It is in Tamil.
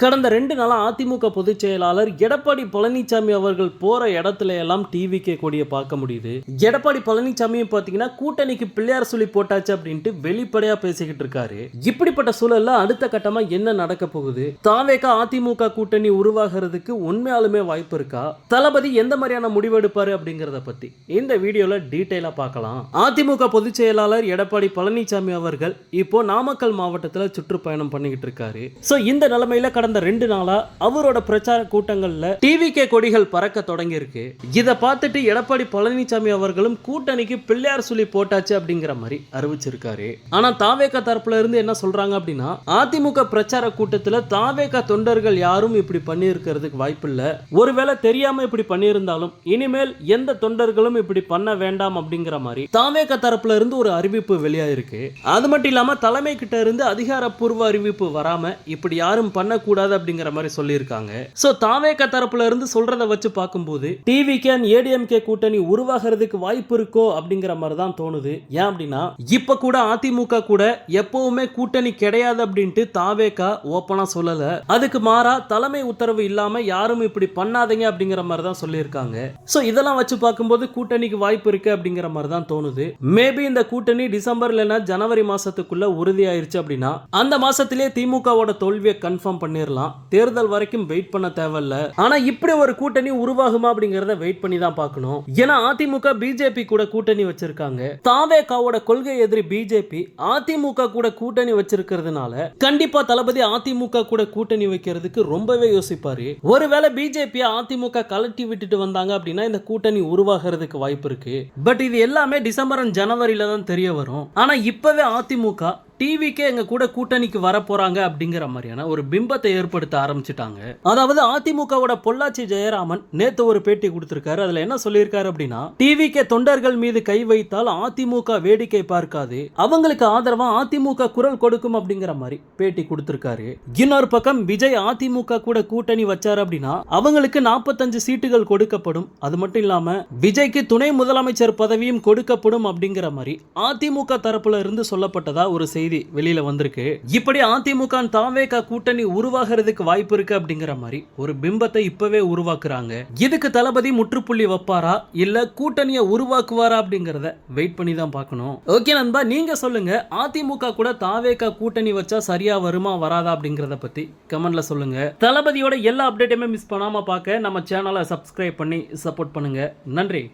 கடந்த ரெண்டு நாளா அதிமுக பொதுச் செயலாளர் எடப்பாடி பழனிசாமி அவர்கள் போற இடத்துல எல்லாம் டிவிக்கே கொடியை பார்க்க முடியுது. எடப்பாடி பழனிசாமியும் பாத்தீங்கன்னா கூட்டணிக்கு பிள்ளையார் சொல்லி போட்டாச்சு அப்படின்ட்டு வெளிப்படையா பேசிக்கிட்டு இருக்காரு. இப்படிப்பட்ட சூழல்ல அடுத்த கட்டமா என்ன நடக்க போகுது? தாவேக்கா அதிமுக கூட்டணி உருவாகிறதுக்கு உண்மையாலுமே வாய்ப்பு இருக்கா? தளபதி எந்த மாதிரியான முடிவு எடுப்பாரு அப்படிங்கறத பத்தி இந்த வீடியோல டீட்டெயிலா பார்க்கலாம். அதிமுக பொதுச் செயலாளர் எடப்பாடி பழனிசாமி அவர்கள் இப்போ நாமக்கல் மாவட்டத்துல சுற்றுப்பயணம் பண்ணிக்கிட்டு இருக்காரு. சோ இந்த நிலைமையில கடந்த கடந்த ரெண்டு நாளா அவரோட பிரச்சார கூட்டங்கள்ல டிவி கே கொடிகள் பறக்க தொடங்கியிருக்கு. இதை பார்த்துட்டு எடப்பாடி பழனிசாமி அவர்களும் கூட்டணிக்கு பிள்ளையார் சொல்லி போட்டாச்சு அப்படிங்கிற மாதிரி அறிவிச்சிருக்காரு. ஆனா தாவேக தரப்புல இருந்து என்ன சொல்றாங்க அப்படின்னா அதிமுக பிரச்சார கூட்டத்துல தாவேக தொண்டர்கள் யாரும் இப்படி பண்ணியிருக்கிறதுக்கு வாய்ப்பு இல்லை ஒருவேளை தெரியாம இப்படி பண்ணியிருந்தாலும் இனிமேல் எந்த தொண்டர்களும் இப்படி பண்ண வேண்டாம் அப்படிங்கிற மாதிரி தாவேக தரப்புல இருந்து ஒரு அறிவிப்பு வெளியாயிருக்கு. அது மட்டும் இல்லாம தலைமை கிட்ட இருந்து அதிகாரப்பூர்வ அறிவிப்பு வராம இப்படி யாரும் பண்ணக்கூடாது கூடாது அப்படிங்கிற மாதிரி சொல்லியிருக்காங்க. ஸோ தாவேக தரப்புல இருந்து சொல்றத வச்சு பார்க்கும்போது டிவிகே அண்ட் ஏடிஎம்கே கூட்டணி உருவாகிறதுக்கு வாய்ப்பு இருக்கோ அப்படிங்கிற மாதிரி தான் தோணுது. ஏன் அப்படின்னா இப்ப கூட அதிமுக கூட எப்பவுமே கூட்டணி கிடையாது அப்படின்ட்டு தாவேகா ஓப்பனா சொல்லல. அதுக்கு மாறா தலைமை உத்தரவு இல்லாம யாரும் இப்படி பண்ணாதீங்க அப்படிங்கிற மாதிரி தான் சொல்லியிருக்காங்க. ஸோ இதெல்லாம் வச்சு பார்க்கும்போது கூட்டணிக்கு வாய்ப்பு இருக்கு அப்படிங்கிற மாதிரி தான் தோணுது. மேபி இந்த கூட்டணி டிசம்பர் இல்லைன்னா ஜனவரி மாசத்துக்குள்ள உறுதியாயிருச்சு அப்படின்னா அந்த மாசத்திலே திமுகவோட தோல்வியை கன்ஃபார்ம் பண்ணிடலாம் தேர்தல் வரைக்கும் வெயிட் பண்ண தேவையில்ல. ஆனா இப்படி ஒரு கூட்டணி உருவாகுமா அப்படிங்கறத வெயிட் பண்ணி தான் பார்க்கணும். ஏன்னா அதிமுக பிஜேபி கூட கூட்டணி வச்சிருக்காங்க. தாவேகாவோட கொள்கை எதிரி பிஜேபி அதிமுக கூட கூட்டணி வச்சிருக்கிறதுனால கண்டிப்பா தளபதி அதிமுக கூட கூட்டணி வைக்கிறதுக்கு ரொம்பவே யோசிப்பாரு. ஒருவேளை பிஜேபி அதிமுக கலட்டி விட்டுட்டு வந்தாங்க அப்படின்னா இந்த கூட்டணி உருவாகிறதுக்கு வாய்ப்பு இருக்கு. பட் இது எல்லாமே டிசம்பர் அண்ட் ஜனவரியில தான் தெரிய வரும். ஆனா இப்பவே அதிமுக டிவிக்கே எங்க கூட கூட்டணிக்கு வர போறாங்க அப்படிங்கிற மாதிரியான ஒரு பிம்பத்தை ஏற்படுத்த ஆரம்பிச்சிட்டாங்க. அதாவது அதிமுகவோட பொள்ளாச்சி ஜெயராமன் நேத்து ஒரு பேட்டி கொடுத்திருக்காரு. அதுல என்ன சொல்லியிருக்காரு அப்படின்னா டிவிக்கே தொண்டர்கள் மீது கை வைத்தால் அதிமுக வேடிக்கை பார்க்காது. அவங்களுக்கு ஆதரவா அதிமுக குரல் கொடுக்கும் அப்படிங்கிற மாதிரி பேட்டி கொடுத்திருக்காரு. இன்னொரு பக்கம் விஜய் அதிமுக கூட கூட்டணி வச்சாரு அப்படின்னா அவங்களுக்கு நாற்பத்தஞ்சு சீட்டுகள் கொடுக்கப்படும். அது மட்டும் இல்லாம விஜய்க்கு துணை முதலமைச்சர் பதவியும் கொடுக்கப்படும் அப்படிங்கிற மாதிரி அதிமுக தரப்புல இருந்து சொல்லப்பட்டதா ஒரு செய்தி. வெளியில வந்திருக்கு. இப்படி அதிமுக தாவேக கூட்டணி உருவாகிறதுக்கு வாய்ப்பு இருக்கு அப்படிங்கிற மாதிரி ஒரு பிம்பத்தை இப்பவே உருவாக்குறாங்க. இதுக்கு தளபதி முற்றுப்புள்ளி வைப்பாரா? இல்ல கூட்டணியை உருவாக்குவாரா அப்படிங்கறத வெயிட் பண்ணி தான் பார்க்கணும். ஓகே நண்பா நீங்க சொல்லுங்க. அதிமுக கூட தாவேகா கூட்டணி வச்சா சரியா வருமா வராதா அப்படிங்கறத பத்தி கமெண்ட்ல சொல்லுங்க. தளபதியோட எல்லா அப்டேட்டுமே மிஸ் பண்ணாம பார்க்க நம்ம சேனலை சப்ஸ்கிரைப் பண்ணி சப்போர்ட் பண்ணுங்க. நன்றி.